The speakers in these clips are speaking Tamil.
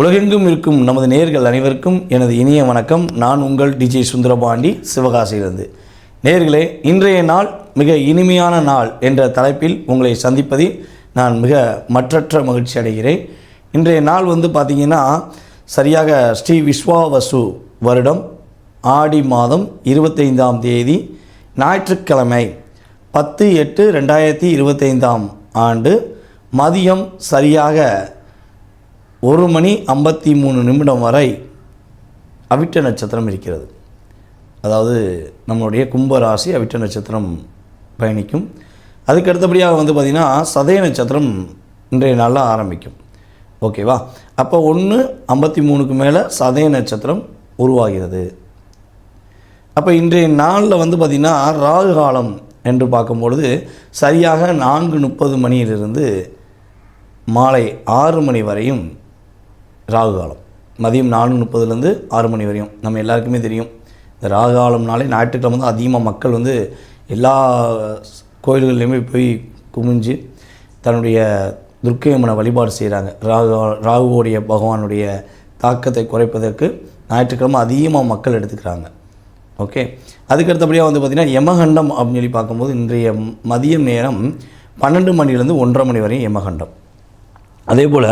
உலகெங்கும் இருக்கும் நமது நேர்கள் அனைவருக்கும் எனது இனிய வணக்கம். நான் உங்கள் டிஜே சுந்தரபாண்டி சிவகாசியிலிருந்து. நேர்களே இன்றைய நாள் மிக இனிமையான நாள் என்ற தலைப்பில் உங்களை சந்திப்பதில் நான் மிக மற்றற்ற மகிழ்ச்சி அடைகிறேன். இன்றைய நாள் வந்து பார்த்திங்கன்னா சரியாக ஸ்ரீ விஸ்வாவசு வருடம் ஆடி மாதம் இருபத்தைந்தாம் தேதி ஞாயிற்றுக்கிழமை பத்து எட்டு ரெண்டாயிரத்தி இருபத்தைந்தாம் ஆண்டு மதியம் சரியாக ஒரு மணி ஐம்பத்தி மூணு நிமிடம் வரை அவிட்ட நட்சத்திரம் இருக்கிறது. அதாவது நம்மளுடைய கும்பராசி அவிட்ட நட்சத்திரம் பயணிக்கும். அதுக்கு அடுத்தபடியாக வந்து பார்த்திங்கன்னா சதய நட்சத்திரம் இன்றைய நாளில் ஆரம்பிக்கும். ஓகேவா? அப்போ ஒன்று ஐம்பத்தி மூணுக்கு மேலே சதய நட்சத்திரம் உருவாகிறது. அப்போ இன்றைய நாளில் வந்து பார்த்திங்கன்னா ராகு காலம் என்று பார்க்கும்பொழுது சரியாக நான்கு முப்பது மணியிலிருந்து மாலை ஆறு மணி வரையும் ராகு காலம் மதியம் நாலு முப்பதுலேருந்து ஆறு மணி வரையும். நம்ம எல்லாருக்குமே தெரியும். இந்த ராகு காலம்னாலே ஞாயிற்றுக்கிழமை வந்து அதிகமாக மக்கள் வந்து எல்லா கோயில்கள்லையுமே போய் குமிஞ்சு தன்னுடைய துர்க்கையம்மனை வழிபாடு செய்கிறாங்க. ராகு ராகுவோடைய பகவானுடைய தாக்கத்தை குறைப்பதற்கு ஞாயிற்றுக்கிழமை அதிகமாக மக்கள் எடுத்துக்கிறாங்க. ஓகே? அதுக்கு அடுத்தபடியாக வந்து பார்த்திங்கன்னா யமகண்டம் அப்படின்னு சொல்லி பார்க்கும்போது இன்றைய மதியம் நேரம் பன்னெண்டு மணிலேருந்து ஒன்றரை மணி வரையும் யமகண்டம். அதே போல்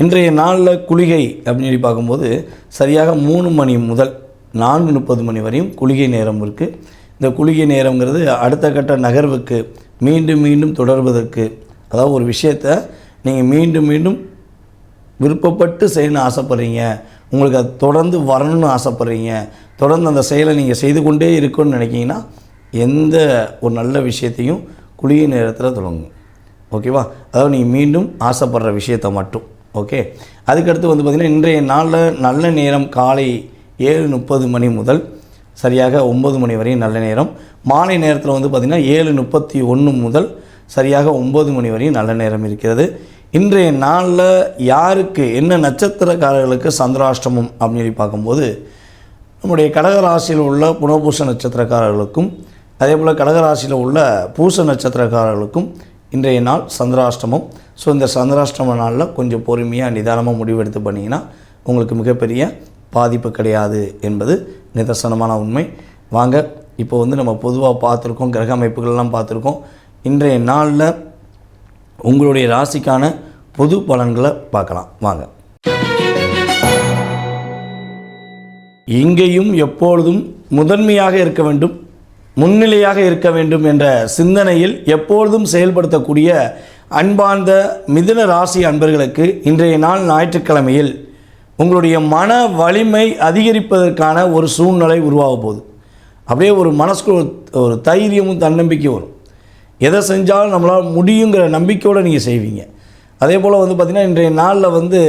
இன்றைய நாளில் குளிகை அப்படின்னு சொல்லி பார்க்கும்போது சரியாக மூணு மணி முதல் நான்கு முப்பது மணி வரையும் குளிகை நேரம் இருக்குது இந்த குளிகை நேரங்கிறது அடுத்த கட்ட நகர்வுக்கு மீண்டும் மீண்டும் தொடர்வதற்கு அதாவது ஒரு விஷயத்தை நீங்கள் மீண்டும் மீண்டும் விருப்பப்பட்டு செய்யணும்னு ஆசைப்பட்றீங்க உங்களுக்கு அது தொடர்ந்து வரணும்னு ஆசைப்பட்றீங்க தொடர்ந்து அந்த செயலை நீங்கள் செய்து கொண்டே இருக்கணும்னு நினைக்கிங்கன்னா எந்த ஒரு நல்ல விஷயத்தையும் குளிகை நேரத்தில் தொடங்கும். ஓகேவா? அதாவது நீங்கள் மீண்டும் ஆசைப்படுற விஷயத்தை மட்டும். ஓகே? அதுக்கடுத்து வந்து பார்த்திங்கன்னா இன்றைய நாளில் நல்ல நேரம் காலை ஏழு முப்பது மணி முதல் சரியாக ஒம்பது மணி வரையும் நல்ல நேரம். மாலை நேரத்தில் வந்து பார்த்திங்கன்னா ஏழு முப்பத்தி ஒன்று முதல் சரியாக ஒம்பது மணி வரையும் நல்ல நேரம் இருக்கிறது. இன்றைய நாளில் யாருக்கு என்ன நட்சத்திரக்காரர்களுக்கு சந்திராஷ்டமம் அப்படின்னு சொல்லி பார்க்கும்போது நம்முடைய கடகராசியில் உள்ள புனபூச நட்சத்திரக்காரர்களுக்கும் அதே போல் கடகராசியில் உள்ள பூச நட்சத்திரக்காரர்களுக்கும் இன்றைய நாள் சந்திராஷ்டமம். ஸோ இந்த சந்திராஷ்டம நாளில் கொஞ்சம் பொறுமையாக நிதானமாக முடிவெடுத்து பண்ணிங்கன்னா உங்களுக்கு மிகப்பெரிய பாதிப்பு கிடையாது என்பது நிதர்சனமான உண்மை. வாங்க இப்போ வந்து நம்ம பொதுவாக பார்த்துருக்கோம் கிரக அமைப்புகள்லாம் பார்த்துருக்கோம். இன்றைய நாளில் உங்களுடைய ராசிக்கான பொது பலன்களை பார்க்கலாம். வாங்க. இங்கேயும் எப்பொழுதும் முதன்மையாக இருக்க வேண்டும் முன்னிலையாக இருக்க வேண்டும் என்ற சிந்தனையில் எப்பொழுதும் செயல்படுத்தக்கூடிய அன்பார்ந்த மிதுன ராசி அன்பர்களுக்கு இன்றைய நாள் ஞாயிற்றுக்கிழமையில் உங்களுடைய மன வலிமை அதிகரிப்பதற்கான ஒரு சூழ்நிலை உருவாக போகுது. அப்படியே ஒரு மனசுக்கு ஒரு ஒரு தைரியமும் தன்னம்பிக்கையும் வரும். எதை செஞ்சாலும் நம்மளால் முடியுங்கிற நம்பிக்கையோடு நீங்கள் செய்வீங்க. அதே போல் வந்து பார்த்திங்கன்னா இன்றைய நாளில் வந்து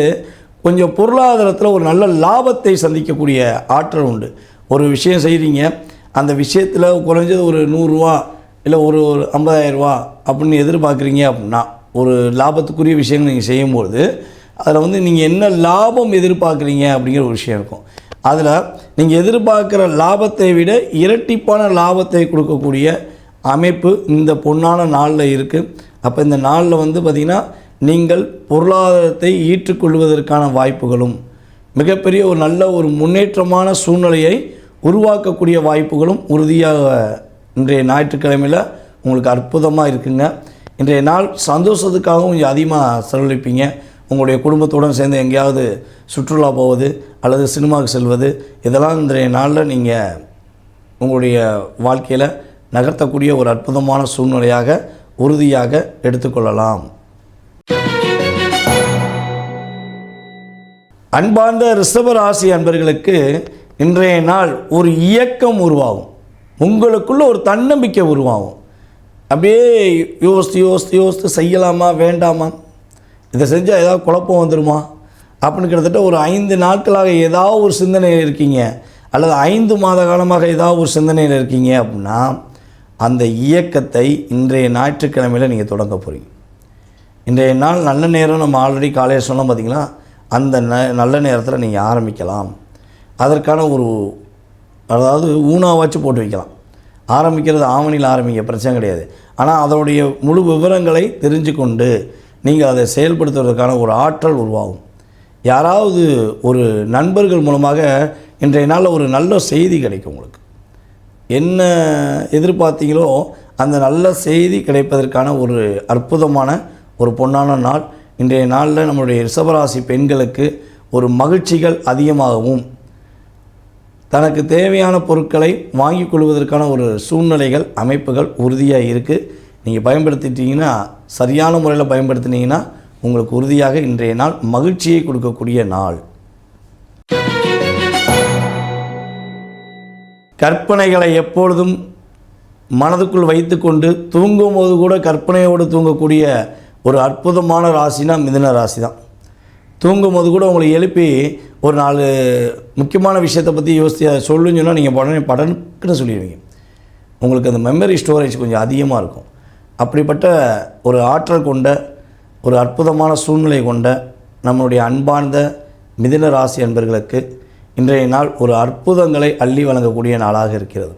கொஞ்சம் பொருளாதாரத்தில் ஒரு நல்ல லாபத்தை சந்திக்கக்கூடிய ஆற்றல் உண்டு. ஒரு விஷயம் செய்கிறீங்க அந்த விஷயத்தில் குறைஞ்சது ஒரு நூறுரூவா இல்லை ஒரு ஒரு ஐம்பதாயிரரூவா அப்படின்னு எதிர்பார்க்குறீங்க அப்படின்னா ஒரு லாபத்துக்குரிய விஷயங்கள் நீங்கள் செய்யும்போது அதில் வந்து நீங்கள் என்ன லாபம் எதிர்பார்க்குறீங்க அப்படிங்கிற ஒரு விஷயம் இருக்கும். அதில் நீங்கள் எதிர்பார்க்குற லாபத்தை விட இரட்டிப்பான லாபத்தை கொடுக்கக்கூடிய அமைப்பு இந்த பொன்னான நாளில் இருக்குது. அப்போ இந்த நாளில் வந்து பார்த்திங்கன்னா நீங்கள் பொருளாதாரத்தை ஈற்றுக்கொள்வதற்கான வாய்ப்புகளும் மிகப்பெரிய ஒரு நல்ல ஒரு முன்னேற்றமான சூழ்நிலையை உருவாக்கக்கூடிய வாய்ப்புகளும் உறுதியாக இன்றைய ஞாயிற்றுக்கிழமையில் உங்களுக்கு அற்புதமாக இருக்குங்க. இன்றைய நாள் சந்தோஷத்துக்காகவும் கொஞ்சம் அதிகமாக செலவழிப்பீங்க. உங்களுடைய குடும்பத்துடன் சேர்ந்து எங்கேயாவது சுற்றுலா போவது அல்லது சினிமாவுக்கு செல்வது இதெல்லாம் இன்றைய நாளில் நீங்கள் உங்களுடைய வாழ்க்கையில் நகர்த்தக்கூடிய ஒரு அற்புதமான சூழ்நிலையாக உறுதியாக எடுத்துக்கொள்ளலாம். அன்பார்ந்த ரிஷபராசி அன்பர்களுக்கு இன்றைய நாள் ஒரு இயக்கம் உருவாகும். உங்களுக்குள்ள ஒரு தன்னம்பிக்கை உருவாகும். அப்படியே யோசித்து யோசித்து யோசித்து செய்யலாமா வேண்டாமா? இதை செஞ்சால் ஏதாவது குழப்பம் வந்துடுமா அப்படின்னு கிட்டத்தட்ட ஒரு ஐந்து நாட்களாக ஏதாவது ஒரு சிந்தனையில் இருக்கீங்க. அல்லது ஐந்து மாத காலமாக ஏதாவது ஒரு சிந்தனையில் இருக்கீங்க அப்படின்னா அந்த இயக்கத்தை இன்றைய ஞாயிற்றுக்கிழமையில் நீங்கள் தொடங்க போகிறீங்க இன்றைய நாள் நல்ல நேரம் நம்ம ஆல்ரெடி காலையில் சொன்னோம் பார்த்தீங்கன்னா அந்த ந நல்ல நேரத்தில் நீங்கள் ஆரம்பிக்கலாம். அதற்கான ஒரு அதாவது ஊனாவாச்சு போட்டு வைக்கலாம். ஆரம்பிக்கிறது ஆவணியில் ஆரம்பிக்க பிரச்சனை கிடையாது. ஆனால் அதனுடைய முழு விவரங்களை தெரிஞ்சு கொண்டு நீங்கள் அதை செயல்படுத்துவதற்கான ஒரு ஆற்றல் உருவாகும். யாராவது ஒரு நண்பர்கள் மூலமாக இன்றைய நாளில் ஒரு நல்ல செய்தி கிடைக்கும் உங்களுக்கு. என்ன எதிர்பார்த்தீங்களோ அந்த நல்ல செய்தி கிடைப்பதற்கான ஒரு அற்புதமான ஒரு பொன்னான நாள். இன்றைய நாளில் நம்மளுடைய ரிஷபராசி பெண்களுக்கு ஒரு மகிழ்ச்சிகள் அதிகமாகவும் தனக்கு தேவையான பொருட்களை வாங்கி கொள்வதற்கான ஒரு சூழ்நிலைகள் அமைப்புகள் உறுதியாக இருக்குது நீங்கள் பயன்படுத்திட்டீங்கன்னா சரியான முறையில் பயன்படுத்தினீங்கன்னா உங்களுக்கு உறுதியாக இன்றைய நாள் மகிழ்ச்சியை கொடுக்கக்கூடிய நாள். கற்பனைகளை எப்பொழுதும் மனதுக்குள் வைத்துக்கொண்டு தூங்கும்போது கூட கற்பனையோடு தூங்கக்கூடிய ஒரு அற்புதமான ராசினா மிதுன ராசி தான் தூங்கும்போது கூட உங்களை எழுப்பி ஒரு நாலு முக்கியமான விஷயத்தை பற்றி யோசித்து அதை சொல்லுன்னு சொன்னால் நீங்கள் உடனே படனுக்குன்னு சொல்லிடுவீங்க. உங்களுக்கு அந்த மெமரி ஸ்டோரேஜ் கொஞ்சம் அதிகமாக இருக்கும். அப்படிப்பட்ட ஒரு ஆற்றல் கொண்ட ஒரு அற்புதமான சூழ்நிலை கொண்ட நம்மளுடைய அன்பார்ந்த மிதின ராசி அன்பர்களுக்கு இன்றைய நாள் ஒரு அற்புதங்களை அள்ளி வழங்கக்கூடிய நாளாக இருக்கிறது.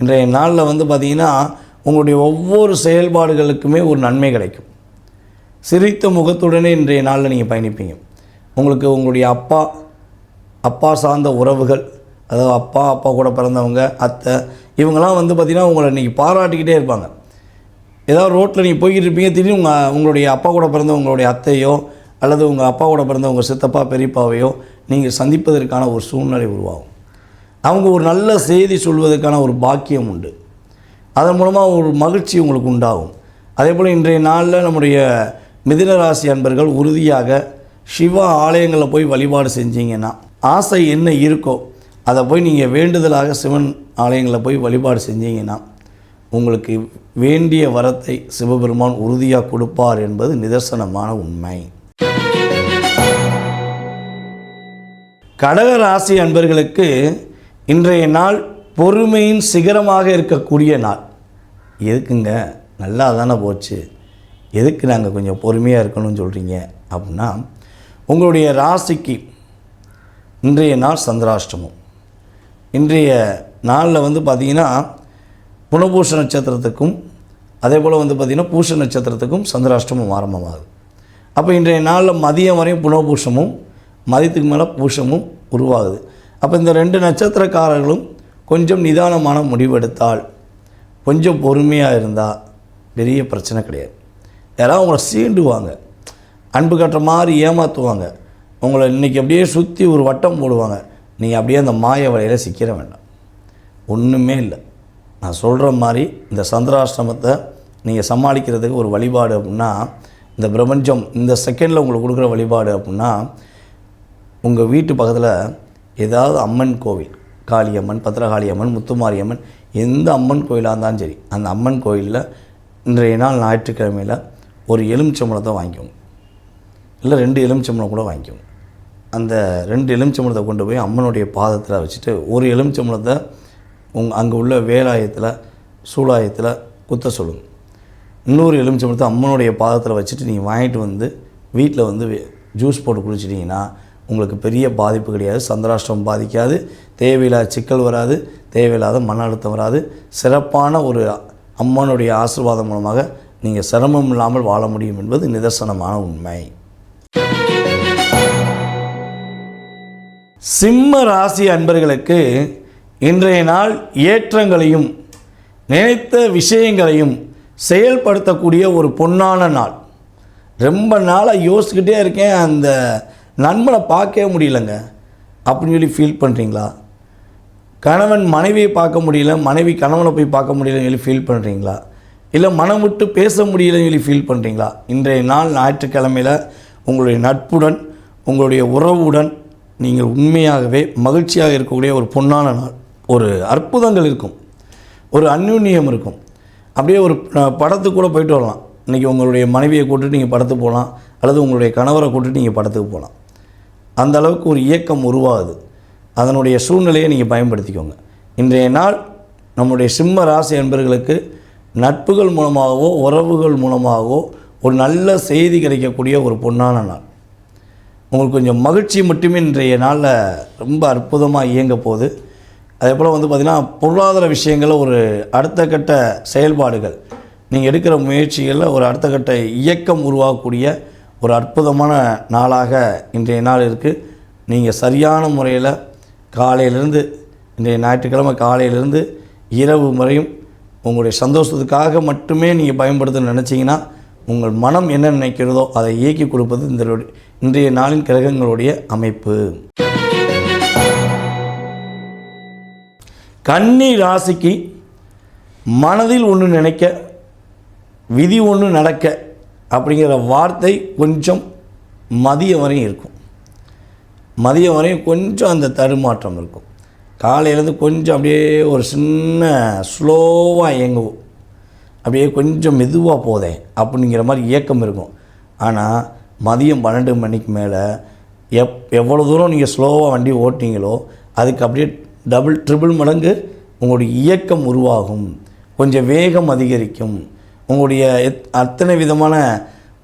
இன்றைய நாளில் வந்து பார்த்திங்கன்னா உங்களுடைய ஒவ்வொரு செயல்பாடுகளுக்குமே ஒரு நன்மை கிடைக்கும். சிரித்த முகத்துடனே இன்றைய நாளில் நீங்கள் பயணிப்பீங்க. உங்களுக்கு உங்களுடைய அப்பா அப்பா சார்ந்த உறவுகள் அதாவது அப்பா அப்பா கூட பிறந்தவங்க அத்தை இவங்கெல்லாம் வந்து பார்த்திங்கன்னா உங்களை இன்றைக்கி பாராட்டிக்கிட்டே இருப்பாங்க. ஏதாவது ரோட்டில் நீங்கள் போய்கிட்டு இருப்பீங்க திடீர்னு உங்கள் உங்களுடைய அப்பா கூட பிறந்த உங்களுடைய அத்தையோ அல்லது உங்கள் அப்பா கூட பிறந்த உங்கள் சித்தப்பா பெரியப்பாவையோ நீங்கள் சந்திப்பதற்கான ஒரு சூழ்நிலை உருவாகும். அவங்க ஒரு நல்ல செய்தி சொல்வதற்கான ஒரு பாக்கியம் உண்டு. அதன் மூலமாக ஒரு மகிழ்ச்சி உங்களுக்கு உண்டாகும். அதே போல் இன்றைய நாளில் நம்முடைய மிதினராசி அன்பர்கள் உறுதியாக சிவ ஆலயங்களில் போய் வழிபாடு செஞ்சீங்கன்னா ஆசை என்ன இருக்கோ அதை போய் நீங்கள் வேண்டுதலாக சிவன் ஆலயங்களில் போய் வழிபாடு செஞ்சீங்கன்னா உங்களுக்கு வேண்டிய வரத்தை சிவபெருமான் உறுதியாக கொடுப்பார் என்பது நிதர்சனமான உண்மை. கடக ராசி அன்பர்களுக்கு இன்றைய நாள் பொறுமையின் சிகரமாக இருக்கக்கூடிய நாள். எதுக்குங்க? நல்லா தானே போச்சு. எதுக்கு நாங்கள் கொஞ்சம் பொறுமையாக இருக்கணும்னு சொல்கிறீங்க அப்படின்னா உங்களுடைய ராசிக்கு இன்றைய நாள் சந்திராஷ்டமம். இன்றைய நாளில் வந்து பார்த்திங்கன்னா புனபூஷ நட்சத்திரத்துக்கும் அதே போல் வந்து பார்த்திங்கன்னா பூஷ நட்சத்திரத்துக்கும் சந்திராஷ்டமம் ஆரம்பமாகுது. அப்போ இன்றைய நாளில் மதியம் வரையும் புனபூஷமும் மதியத்துக்கு மேலே பூஷமும் உருவாகுது. அப்போ இந்த ரெண்டு நட்சத்திரக்காரர்களும் கொஞ்சம் நிதானமான முடிவெடுத்தால் கொஞ்சம் பொறுமையாக இருந்தால் பெரிய பிரச்சனை கிடையாது. யாராவது உங்களை சீண்டுவாங்க. அன்பு கட்டுற மாதிரி ஏமாற்றுவாங்க உங்களை இன்றைக்கி அப்படியே சுற்றி ஒரு வட்டம் போடுவாங்க. நீங்கள் அப்படியே அந்த மாய வலையில் சிக்கிற வேண்டாம். ஒன்றுமே இல்லை. நான் சொல்கிற மாதிரி இந்த சந்திராஷ்டிரமத்தை நீங்கள் சமாளிக்கிறதுக்கு ஒரு வழிபாடு அப்படின்னா இந்த பிரபஞ்சம் இந்த செகண்டில் உங்களுக்கு கொடுக்குற வழிபாடு அப்படின்னா உங்கள் வீட்டு பக்கத்தில் ஏதாவது அம்மன் கோவில் காளியம்மன் பத்திரகாளியம்மன் முத்துமாரியம்மன் எந்த அம்மன் கோயிலாக இருந்தாலும் சரி அந்த அம்மன் கோயிலில் இன்றைய நாள் ஞாயிற்றுக்கிழமையில் ஒரு எலுமிச்சம்பழத்தை வாங்கிக்கோங்க. இல்லை ரெண்டு எலுமிச்சம்பழம் கூட வாங்கிக்கோங்க. அந்த ரெண்டு எலுமிச்சம்பழத்தை கொண்டு போய் அம்மனுடைய பாதத்தில் வச்சுட்டு ஒரு எலுமிச்சம்பழத்தை உங் அங்கே உள்ள வேலாயத்தில் சூலாயத்தில் குத்த சொல்லுங்கள் இன்னொரு எலுமிச்சம்பழத்தை அம்மனுடைய பாதத்தில் வச்சுட்டு நீங்கள் வாங்கிட்டு வந்து வீட்டில் வந்து ஜூஸ் போட்டு குடிச்சிட்டிங்கன்னா உங்களுக்கு பெரிய பாதிப்பு கிடையாது. சந்திராஷ்டிரம் பாதிக்காது. தேவையில்லாத சிக்கல் வராது. தேவையில்லாத மன அழுத்தம் வராது. சிறப்பான ஒரு அம்மனுடைய ஆசீர்வாதம் மூலமாக நீங்கள் சிரமம் இல்லாமல் வாழ முடியும் என்பது நிதர்சனமான உண்மை. சிம்ம ராசி அன்பர்களுக்கு இன்றைய நாள் ஏற்றங்களையும் நினைத்த விஷயங்களையும் செயல்படுத்தக்கூடிய ஒரு பொன்னான நாள். ரொம்ப நாளாக யோசிச்சுக்கிட்டே இருக்கேன் அந்த நண்பனை பார்க்கவே முடியலங்க. அப்படின்னு சொல்லி ஃபீல் பண்ணுறீங்களா கணவன் மனைவியை பார்க்க முடியல மனைவி கணவனை போய் பார்க்க முடியலன்னு சொல்லி ஃபீல் பண்ணுறீங்களா இல்லை மனம் விட்டு பேச முடியலன்னு சொல்லி ஃபீல் பண்ணுறீங்களா இன்றைய நாள் ஞாயிற்றுக்கிழமையில் உங்களுடைய நட்புடன் உங்களுடைய உறவுடன் நீங்கள் உண்மையாகவே மகிழ்ச்சியாக இருக்கக்கூடிய ஒரு பொன்னான நாள். ஒரு அற்புதங்கள் இருக்கும். ஒரு அந்யுன்யம் இருக்கும். அப்படியே ஒரு படத்துக்கு கூட போயிட்டு வரலாம். இன்றைக்கி உங்களுடைய மனைவியை கூப்பிட்டு நீங்கள் படத்துக்கு போகலாம். அல்லது உங்களுடைய கணவரை கூப்பிட்டு நீங்கள் படத்துக்கு போகலாம். அந்த அளவுக்கு ஒரு இயக்கம் உருவாகுது. அதனுடைய சூழ்நிலையை நீங்கள் பயன்படுத்திக்கோங்க. இன்றைய நாள் நம்முடைய சிம்ம ராசி என்பர்களுக்கு நட்புகள் மூலமாகவோ உறவுகள் மூலமாகவோ ஒரு நல்ல செய்தி கிடைக்கக்கூடிய ஒரு பொன்னான நாள் உங்களுக்கு கொஞ்சம் மகிழ்ச்சி மட்டுமே இன்றைய நாளில் ரொம்ப அற்புதமாக இயங்க போகுது. அதே போல் வந்து பார்த்திங்கன்னா பொருளாதார விஷயங்களில் ஒரு அடுத்த கட்ட செயல்பாடுகள். நீங்கள் எடுக்கிற முயற்சிகளில் ஒரு அடுத்த கட்ட இயக்கம் உருவாகக்கூடிய ஒரு அற்புதமான நாளாக இன்றைய நாள் இருக்குது நீங்கள் சரியான முறையில் காலையிலேருந்து இன்றைய ஞாயிற்றுக்கிழமை காலையிலேருந்து இரவு முறையும் உங்களுடைய சந்தோஷத்துக்காக மட்டுமே நீங்கள் பயன்படுத்தணும்னு நினச்சிங்கன்னா உங்கள் மனம் என்ன நினைக்கிறதோ அதை இயக்கி கொடுப்பது இந்த இன்றைய நாளின் கிரகங்களுடைய அமைப்பு. கன்னி ராசிக்கு மனதில் ஒன்று நினைக்க விதி ஒன்று நடக்க அப்படிங்கிற வார்த்தை கொஞ்சம் மதியம் வரையும் இருக்கும். மதியம் வரையும் கொஞ்சம் அந்த தடுமாற்றம் இருக்கும். காலையிலேருந்து கொஞ்சம் அப்படியே ஒரு சின்ன ஸ்லோவாக இயங்குவோம் அப்படியே கொஞ்சம் மெதுவாக போதேன் அப்படிங்கிற மாதிரி இயக்கம் இருக்கும். ஆனால் மதியம் பன்னெண்டு மணிக்கு மேலே எப் எவ்வளோ தூரம் நீங்கள் ஸ்லோவாக வண்டி ஓட்டினீங்களோ அதுக்கு அப்படியே டபுள் ட்ரிபிள் மடங்கு உங்களுடைய இயக்கம் உருவாகும். கொஞ்சம் வேகம் அதிகரிக்கும். உங்களுடைய எத் அத்தனை விதமான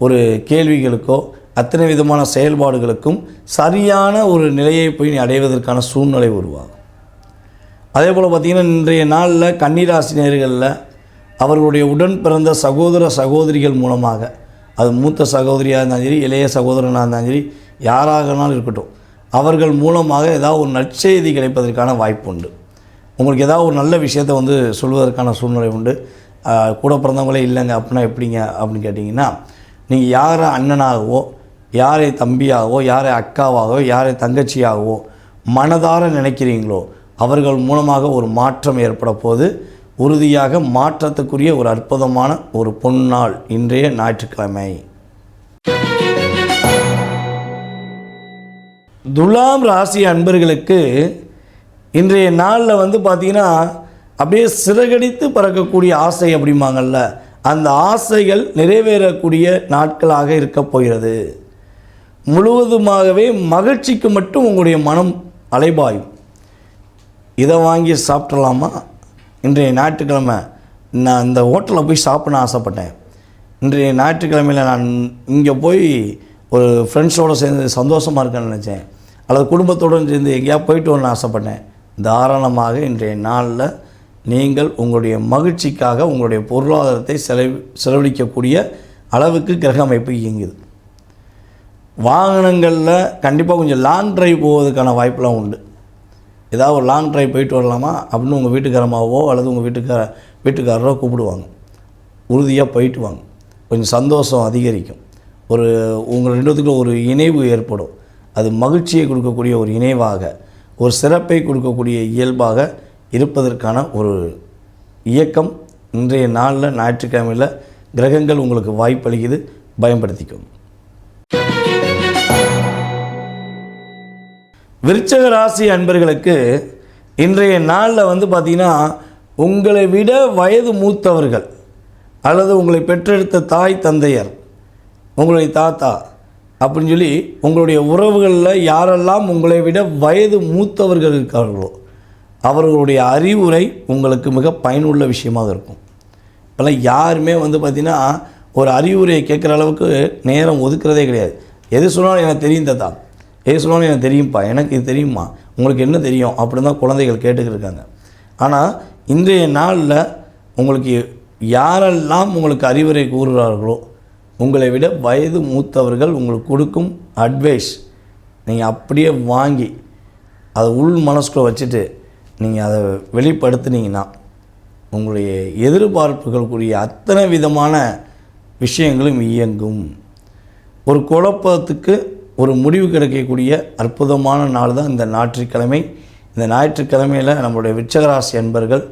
ஒரு கேள்விகளுக்கோ அத்தனை விதமான செயல்பாடுகளுக்கும் சரியான ஒரு நிலையை போய் அடைவதற்கான சூழ்நிலை உருவாகும். அதே போல் பார்த்திங்கன்னா இன்றைய நாளில் கன்னிராசினியர்களில் அவர்களுடைய உடன் பிறந்த சகோதர சகோதரிகள் மூலமாக அது மூத்த சகோதரியாக இருந்தாலும் சரி இளைய சகோதரனாக இருந்தாலும் சரி யாராகனாலும் இருக்கட்டும் அவர்கள் மூலமாக ஏதாவது ஒரு நற்செய்தி கிடைப்பதற்கான வாய்ப்பு உண்டு. உங்களுக்கு ஏதாவது ஒரு நல்ல விஷயத்தை வந்து சொல்வதற்கான சூழ்நிலை உண்டு. கூட பிறந்தவங்களே இல்லைங்க அப்படின்னா எப்படிங்க அப்படின்னு கேட்டிங்கன்னா நீங்கள் யாரை அண்ணனாகவோ யாரை தம்பியாகவோ யாரை அக்காவாகவோ யாரை தங்கச்சியாகவோ மனதார நினைக்கிறீங்களோ அவர்கள் மூலமாக ஒரு மாற்றம் ஏற்பட போது உறுதியாக மாற்றத்துக்குரிய ஒரு அற்புதமான ஒரு பொன்னாள் இன்றைய ஞாயிற்றுக்கிழமை. துலாம் ராசி அன்பர்களுக்கு இன்றைய நாளில் வந்து பார்த்திங்கன்னா அப்படியே சிறகடித்து பறக்கக்கூடிய ஆசை அப்படிம்பாங்கல்ல அந்த ஆசைகள் நிறைவேறக்கூடிய நாட்களாக இருக்கப் போகிறது. முழுவதுமாகவே மகிழ்ச்சிக்கு மட்டும் உங்களுடைய மனம் அலைபாயும். இதை வாங்கி சாப்பிட்றலாமா இன்றைய ஞாயிற்றுக்கிழமை நான் இந்த ஹோட்டலில் போய் சாப்பிட ஆசைப்பட்டேன். இன்றைய ஞாயிற்றுக்கிழமையில் நான் இங்கே போய் ஒரு ஃப்ரெண்ட்ஸோடு சேர்ந்து சந்தோஷமாக இருக்கேன்னு நினச்சேன். அல்லது குடும்பத்தோடு சேர்ந்து எங்கேயா போயிட்டு வரணும்னு ஆசைப்பட்டேன். தாராளமாக இன்றைய நாளில் நீங்கள் உங்களுடைய மகிழ்ச்சிக்காக உங்களுடைய பொருளாதாரத்தை செலவு செலவழிக்கக்கூடிய அளவுக்கு கிரக அமைப்பு இயங்குது. வாகனங்களில் கண்டிப்பாக கொஞ்சம் லாங் டிரைவ் போவதற்கான வாய்ப்பெலாம் உண்டு. ஏதாவது ஒரு லாங் ட்ரைவ் போயிட்டு வரலாமா? அப்படின்னு உங்கள் வீட்டுக்காரமாவோ அல்லது உங்கள் வீட்டுக்கார வீட்டுக்காரரோ கூப்பிடுவாங்க. உறுதியாக போயிட்டு வாங்க கொஞ்சம் சந்தோஷம் அதிகரிக்கும். ஒரு உங்கள் ரெண்டுத்துக்கும் ஒரு இணைவு ஏற்படும். அது மகிழ்ச்சியை கொடுக்கக்கூடிய ஒரு இணைவாக ஒரு சிறப்பை கொடுக்கக்கூடிய இயல்பாக இருப்பதற்கான ஒரு இயக்கம். இன்றைய நாளில் ஞாயிற்றுக்கிழமையில் கிரகங்கள் உங்களுக்கு வாய்ப்பளிக்குது. பயன்படுத்திக்கும் விருச்சக ராசி அன்பர்களுக்கு இன்றைய நாளில் வந்து பார்த்திங்கன்னா உங்களை விட வயது மூத்தவர்கள் அல்லது உங்களை பெற்றெடுத்த தாய் தந்தையர் உங்களுடைய தாத்தா அப்படின்னு சொல்லி உங்களுடைய உறவுகளில் யாரெல்லாம் உங்களை விட வயது மூத்தவர்கள் இருக்கார்களோ அவர்களுடைய அறிவுரை உங்களுக்கு மிக பயனுள்ள விஷயமாக இருக்கும். இப்போல்லாம் யாருமே வந்து பார்த்திங்கன்னா ஒரு அறிவுரையை கேட்குற அளவுக்கு நேரம் ஒதுக்குறதே கிடையாது. எது சொன்னாலும் எனக்கு தெரியும் தாத்தா. ஏசுவாமி எனக்கு தெரியும்ப்பா எனக்கு இது தெரியுமா? உங்களுக்கு என்ன தெரியும்? அப்படின்னு தான் குழந்தைகள் கேட்டுக்கிட்டு இருக்காங்க. ஆனால் இன்றைய நாளில் உங்களுக்கு யாரெல்லாம் உங்களுக்கு அறிவுரை கூறுகிறார்களோ உங்களை விட வயது மூத்தவர்கள் உங்களுக்கு கொடுக்கும் அட்வைஸ் நீங்கள் அப்படியே வாங்கி அதை உள் மனசுக்குள்ளே வச்சுட்டு நீங்கள் அதை வெளிப்படுத்துனீங்கன்னா உங்களுடைய எதிர்பார்ப்புகளுக்குரிய அத்தனை விதமான விஷயங்களும் இயங்கும். ஒரு குழப்பத்துக்கு ஒரு முடிவு கிடைக்கக்கூடிய அற்புதமான நாள் தான் இந்த ஞாயிற்றுக்கிழமை. இந்த ஞாயிற்றுக்கிழமையில் நம்மளுடைய விச்சகராசி அன்பர்கள்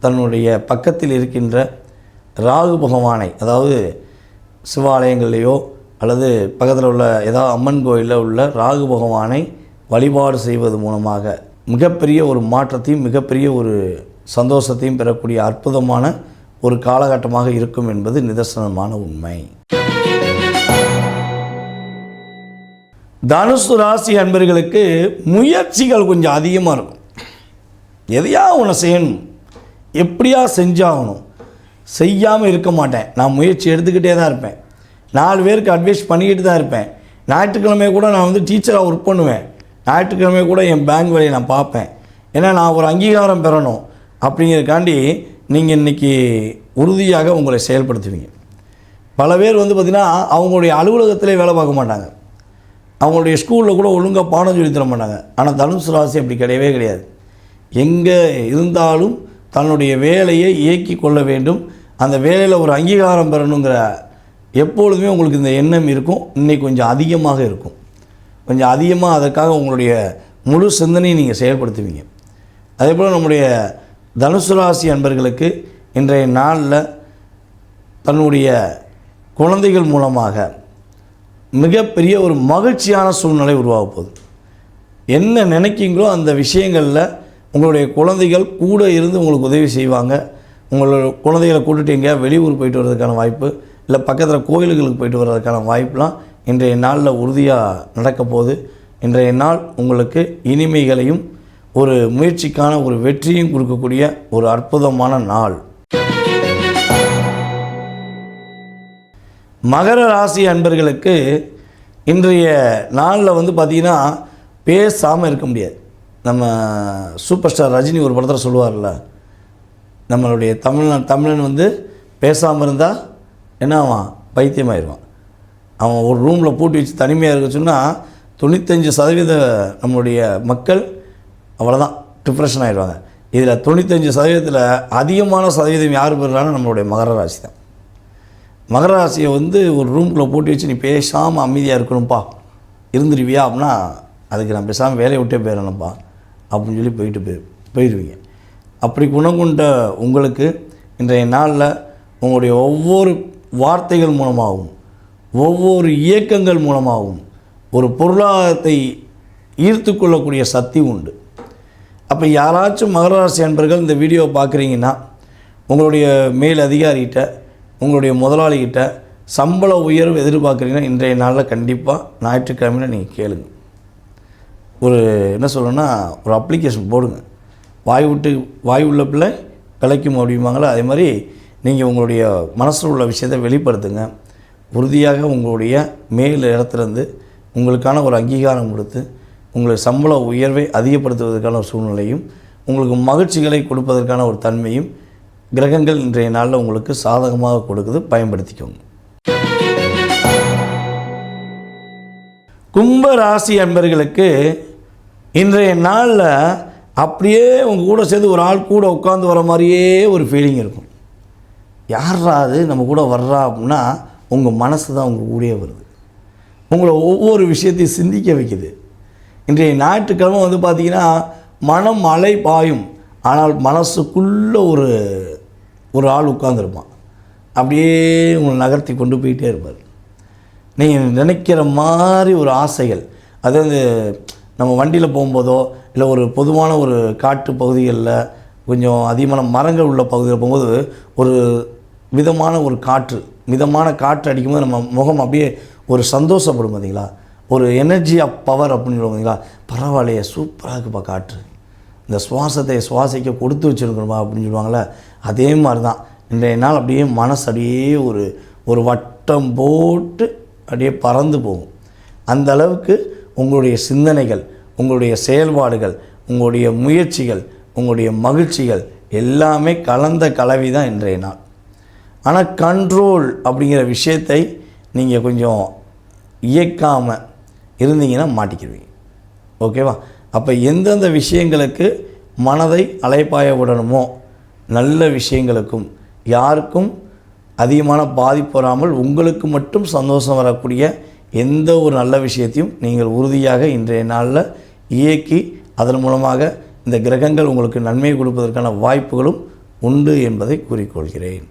தன்னுடைய பக்கத்தில் இருக்கின்ற ராகு பகவானை அதாவது சிவாலயங்கள்லேயோ அல்லது பக்கத்தில் உள்ள ஏதாவது அம்மன் கோயிலில் உள்ள ராகு பகவானை வழிபாடு செய்வது மூலமாக மிகப்பெரிய ஒரு மாற்றத்தையும் மிகப்பெரிய ஒரு சந்தோஷத்தையும் பெறக்கூடிய அற்புதமான ஒரு காலகட்டமாக இருக்கும் என்பது நிதர்சனமான உண்மை. தனுசு ராசி அன்பர்களுக்கு முயற்சிகள் கொஞ்சம் அதிகமாக இருக்கும். எதையா ஒன்று செய்யணும்? எப்படியா செஞ்சாகணும்? செய்யாமல் இருக்க மாட்டேன். நான் முயற்சி எடுத்துக்கிட்டே தான் இருப்பேன். நாலு பேருக்கு அட்வைஸ் பண்ணிக்கிட்டு தான் இருப்பேன். ஞாயிற்றுக்கிழமை கூட நான் வந்து டீச்சராக ஒர்க் பண்ணுவேன். ஞாயிற்றுக்கிழமை கூட என் பேங்க் வேலையை நான் பார்ப்பேன். ஏன்னா நான் ஒரு அங்கீகாரம் பெறணும். அப்படிங்கிறதுக்காண்டி நீங்கள் இன்றைக்கி உறுதியாக உங்களை செயல்படுத்துவீங்க. பல பேர் வந்து பார்த்திங்கன்னா அவங்களுடைய அலுவலகத்திலே வேலை பார்க்க மாட்டாங்க. அவங்களுடைய ஸ்கூலில் கூட ஒழுங்காக பாடம் சொல்லி தர மாட்டாங்க. ஆனால் தனுசு ராசி அப்படி கிடையவே கிடையாது. எங்கே இருந்தாலும் தன்னுடைய வேலையை இயக்கி கொள்ள வேண்டும். அந்த வேலையில் ஒரு அங்கீகாரம் பெறணுங்கிற எப்பொழுதுமே உங்களுக்கு இந்த எண்ணம் இருக்கும். இன்னைக்கு கொஞ்சம் அதிகமாக இருக்கும். கொஞ்சம் அதிகமாக அதற்காக உங்களுடைய முழு சிந்தனையை நீங்கள் செயல்படுத்துவீங்க. அதே போல் நம்முடைய தனுசு ராசி அன்பர்களுக்கு இன்றைய நாளில் தன்னுடைய குழந்தைகள் மூலமாக மிகப்பெரிய ஒரு மகிழ்ச்சியான சூழ்நிலை உருவாக போகுது. என்ன நினைக்கிங்களோ அந்த விஷயங்களில் உங்களுடைய குழந்தைகள் கூட இருந்து உங்களுக்கு உதவி செய்வாங்க. உங்களோட குழந்தைகளை கூட்டுட்டு எங்கேயா வெளியூர் போயிட்டு வர்றதுக்கான வாய்ப்பு இல்லை பக்கத்தில் கோயில்களுக்கு போயிட்டு வர்றதுக்கான வாய்ப்புலாம் இன்றைய நாளில் உறுதியாக நடக்க போகுது. இன்றைய நாள் உங்களுக்கு இனிமைகளையும் ஒரு முயற்சிக்கான ஒரு வெற்றியும் கொடுக்கக்கூடிய ஒரு அற்புதமான நாள். மகர ராசி அன்பர்களுக்கு இன்றைய நாளில் வந்து பார்த்திங்கன்னா பேசாமல் இருக்க முடியாது. நம்ம சூப்பர் ஸ்டார் ரஜினி ஒரு படத்தில் சொல்லுவார்ல நம்மளுடைய தமிழ்நாடு தமிழன் வந்து பேசாமல் இருந்தால் என்ன ஆவான்? பைத்தியமாயிருவான். அவன் ஒரு ரூமில் பூட்டி வச்சு தனிமையாக இருக்க சொன்னால் தொண்ணூத்தஞ்சு சதவீத நம்மளுடைய மக்கள் அவ்வளோதான் டிப்ரெஷன் ஆகிடுவாங்க இதில் தொண்ணூத்தஞ்சு சதவீதத்தில் அதிகமான சதவீதம் யார் பெறுறாங்க நம்மளுடைய மகர ராசி தான் மகராசியை வந்து ஒரு ரூம்குள்ளே போட்டு வச்சு நீ பேசாமல் அமைதியாக இருக்கணும்ப்பா இருந்துருவியா அப்படின்னா அதுக்கு நான் பேசாமல் வேலையை விட்டே போயிடணும்ப்பா அப்படின்னு சொல்லி போயிட்டு போய் போயிடுவீங்க அப்படி குணம் கொண்ட உங்களுக்கு இன்றைய நாளில் உங்களுடைய ஒவ்வொரு வார்த்தைகள் மூலமாகவும் ஒவ்வொரு இயக்கங்கள் மூலமாகவும் ஒரு பொருளாதாரத்தை ஈர்த்து கொள்ளக்கூடிய சக்தி உண்டு. அப்போ யாராச்சும் மகராசி அன்பர்கள் இந்த வீடியோவை பார்க்குறீங்கன்னா உங்களுடைய மேல் அதிகாரிகிட்ட உங்களுடைய முதலாளிகிட்ட சம்பள உயர்வு எதிர்பார்க்குறீங்கன்னா இன்றைய நாளில் கண்டிப்பாக ஞாயிற்றுக்கிழமையில் நீங்கள் கேளுங்க. ஒரு என்ன சொல்லணும்னா ஒரு அப்ளிகேஷன் போடுங்க. வாய் விட்டு வாய் உள்ள பிள்ளை பிழைக்கும் அப்படிம்பாங்களே அதே மாதிரி நீங்கள் உங்களுடைய மனசில் உள்ள விஷயத்தை வெளிப்படுத்துங்க. உறுதியாக உங்களுடைய மேல் இடத்துலேருந்து உங்களுக்கான ஒரு அங்கீகாரம் கொடுத்து உங்களுக்கு சம்பள உயர்வை அதிகப்படுத்துவதற்கான ஒரு சூழ்நிலையும் உங்களுக்கு மகிழ்ச்சிகளை கொடுப்பதற்கான ஒரு தன்மையும் கிரகங்கள் இன்றைய நாளில் உங்களுக்கு சாதகமாக கொடுக்குது. பயன்படுத்திக்கோங்க. கும்ப ராசி அன்பர்களுக்கு இன்றைய நாளில் அப்படியே உங்கள் கூட சேர்ந்து ஒரு ஆள் கூட உட்காந்து வர மாதிரியே ஒரு ஃபீலிங் இருக்கும். யார்ரா அது? நம்ம கூட வர்றா அப்படின்னா உங்கள் மனசு தான் உங்கள் கூடயே வருது. உங்களை ஒவ்வொரு விஷயத்தையும் சிந்திக்க வைக்குது. இன்றைய ஞாயிற்றுக்கிழமை வந்து பார்த்திங்கன்னா மனம் மலை பாயும் ஆனால் மனசுக்குள்ளே ஒரு ஒரு ஆள் உட்காந்துருப்பான் அப்படியே உங்களை நகர்த்தி கொண்டு போயிட்டே இருப்பார். நீங்கள் நினைக்கிற மாதிரி ஒரு ஆசைகள் அதாவது நம்ம வண்டியில் போகும்போதோ இல்லை ஒரு பொதுவான ஒரு காட்டு பகுதிகளில் கொஞ்சம் அதிகமான மரங்கள் உள்ள பகுதியில் போகும்போது ஒரு விதமான ஒரு காற்று மிதமான காற்று அடிக்கும்போது நம்ம முகம் அப்படியே ஒரு சந்தோஷப்படும் பார்த்தீங்களா ஒரு எனர்ஜி ஆஃப் பவர் அப்படின்னு சொல்லுவோம் பார்த்தீங்களா பரவாயில்லையே சூப்பராக இருக்குப்பா காற்று. இந்த சுவாசத்தை சுவாசிக்க கொடுத்து வச்சுருக்கணுமா அப்படின்னு சொல்லுவாங்களே அதே மாதிரி தான் இன்றைய நாள் அப்படியே மனசு அப்படியே ஒரு ஒரு வட்டம் போட்டு அப்படியே பறந்து போகும். அந்த அளவுக்கு உங்களுடைய சிந்தனைகள் உங்களுடைய செயல்பாடுகள் உங்களுடைய முயற்சிகள் உங்களுடைய மகிழ்ச்சிகள் எல்லாமே கலந்த கலவி தான் இன்றைய நாள். ஆனால் கண்ட்ரோல் அப்படிங்கிற விஷயத்தை நீங்கள் கொஞ்சம் இயக்காமல் இருந்தீங்கன்னா மாட்டிக்கிடுவீங்க. ஓகேவா? அப்போ எந்தெந்த விஷயங்களுக்கு மனதை அலைப்பாய விடணுமோ நல்ல விஷயங்களுக்கும் யாருக்கும் அதிகமான பாதிப்பு வராமல் உங்களுக்கு மட்டும் சந்தோஷம் வரக்கூடிய எந்த ஒரு நல்ல விஷயத்தையும் நீங்கள் உறுதியாக இன்றைய நாளில் இயக்கி அதன் மூலமாக இந்த கிரகங்கள் உங்களுக்கு நன்மை கொடுப்பதற்கான வாய்ப்புகளும் உண்டு என்பதை கூறிக்கொள்கிறேன்.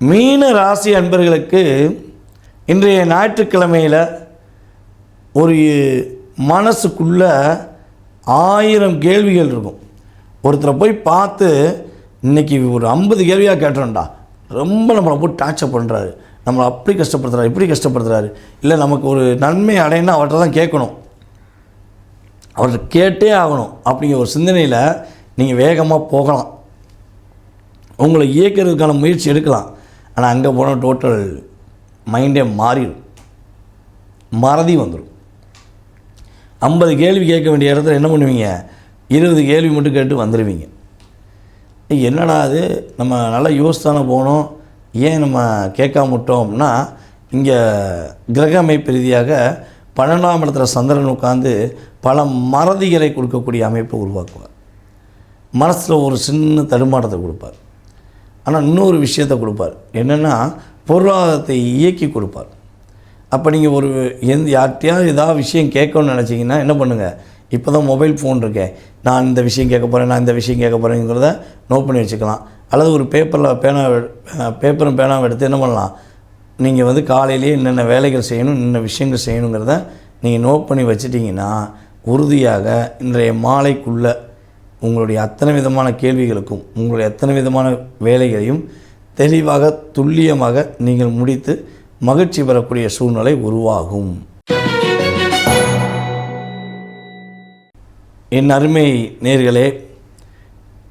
மீன ராசி அன்பர்களுக்கு இன்றைய ஞாயிற்றுக்கிழமையில் ஒரு மனசுக்குள்ள ஆயிரம் கேள்விகள் இருக்கும். ஒருத்தரை போய் பார்த்து இன்னைக்கு ஒரு ஐம்பது கேள்வியாக கேட்டோம்டா. ரொம்ப நம்மளை போட்டு டார்ச்சர் பண்ணுறாரு நம்மளை அப்படி கஷ்டப்படுத்துறாரு இப்படி கஷ்டப்படுத்துறாரு. இல்லை நமக்கு ஒரு நன்மை அடையணும்னா அவர்கிட்ட தான் கேட்கணும். அவர்கிட்ட கேட்டே ஆகணும். அப்படிங்கிற ஒரு சிந்தனையில் நீங்கள் வேகமாக போகலாம். உங்களை இயக்கிறதுக்கான முயற்சி எடுக்கலாம். ஆனால் அங்கே போனால் டோட்டல் மைண்டே மாறிடும். மறதி வந்துடும் ஐம்பது கேள்வி கேட்க வேண்டிய இடத்துல என்ன பண்ணுவீங்க? இருபது கேள்வி மட்டும் கேட்டு வந்துடுவீங்க என்னடா அது? நம்ம நல்லா யோசித்தானே போனோம் ஏன் நம்ம கேட்காம விட்டோம் அப்படின்னா இங்கே கிரக அமைப்பு ரீதியாக பன்னெண்டாம் இடத்துல சந்திரன் உட்காந்து பல மறதிகளை கொடுக்கக்கூடிய அமைப்பை உருவாக்குவார். மனசில் ஒரு சின்ன தடுமாற்றத்தை கொடுப்பார். ஆனால் இன்னொரு விஷயத்தை கொடுப்பார். என்னென்னா பொருளாதாரத்தை இயக்கி கொடுப்பார். அப்போ நீங்கள் ஒரு எந்த யார்கிட்டையாவது ஏதாவது விஷயம் கேட்கணும்னு நினச்சிங்கன்னா என்ன பண்ணுங்கள் இப்போ தான் மொபைல் ஃபோன் இருக்கே. நான் இந்த விஷயம் கேட்க போகிறேன் நான் இந்த விஷயம் கேட்க போகிறேங்கிறத நோட் பண்ணி வச்சுக்கலாம். அல்லது ஒரு பேப்பரில் பேனா பேப்பரும் பேனாவும் எடுத்து என்ன பண்ணலாம்? நீங்கள் வந்து காலையிலேயே என்னென்ன வேலைகள் செய்யணும் என்னென்ன விஷயங்கள் செய்யணுங்கிறத நீங்கள் நோட் பண்ணி வச்சிட்டிங்கன்னா உறுதியாக இன்றைய மாலைக்குள்ளே உங்களுடைய அத்தனை விதமான கேள்விகளுக்கும் உங்களுடைய அத்தனை விதமான வேலைகளையும் தெளிவாக துல்லியமாக நீங்கள் முடித்து மகிழ்ச்சி பெறக்கூடிய சூழ்நிலை உருவாகும். என் அருமை நேர்களே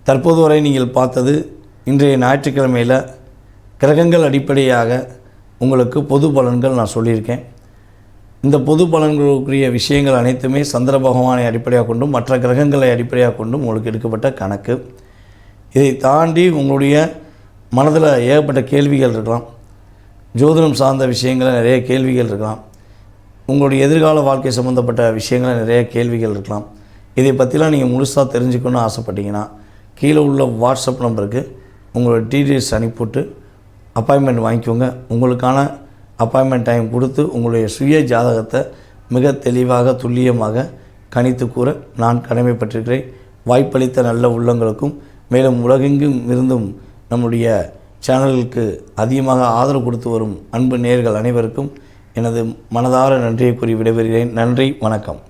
தற்போது வரை நீங்கள் பார்த்தது இன்றைய ஞாயிற்றுக்கிழமையில் கிரகங்கள் அடிப்படையாக உங்களுக்கு பொது பலன்கள் நான் சொல்லியிருக்கேன். இந்த பொது பலன்களுக்குரிய விஷயங்கள் அனைத்துமே சந்திர பகவானை அடிப்படையாக கொண்டும் மற்ற கிரகங்களை அடிப்படையாக கொண்டும் உங்களுக்கு எடுக்கப்பட்ட கணக்கு. இதை தாண்டி உங்களுடைய மனதில் ஏகப்பட்ட கேள்விகள் இருக்கலாம். ஜோதிடம் சார்ந்த விஷயங்களில் நிறைய கேள்விகள் இருக்கலாம். உங்களுடைய எதிர்கால வாழ்க்கை சம்மந்தப்பட்ட விஷயங்களில் நிறைய கேள்விகள் இருக்கலாம். இதை பற்றிலாம் நீங்கள் முழுசாக தெரிஞ்சுக்கணும்னு ஆசைப்பட்டீங்கன்னா கீழே உள்ள வாட்ஸ்அப் நம்பருக்கு உங்களோட டீட்டெயில்ஸ் அனுப்பிவிட்டு அப்பாயின்மெண்ட் வாங்கிக்கோங்க. உங்களுக்கான அப்பாயின்மெண்ட் டைம் கொடுத்து உங்களுடைய சுய ஜாதகத்தை மிக தெளிவாக துல்லியமாக கணித்து கூற நான் கடமைப்பட்டிருக்கிறேன். வாய்ப்பளித்த நல்ல உள்ளங்களுக்கும் மேலும் உலகெங்கும் இருந்தும் நம்முடைய சேனலுக்கு அதிகமாக ஆதரவு கொடுத்து வரும் அன்பு நேர்கள் அனைவருக்கும் எனது மனதார நன்றியை கூறி விடைபெறுகிறேன். நன்றி வணக்கம்.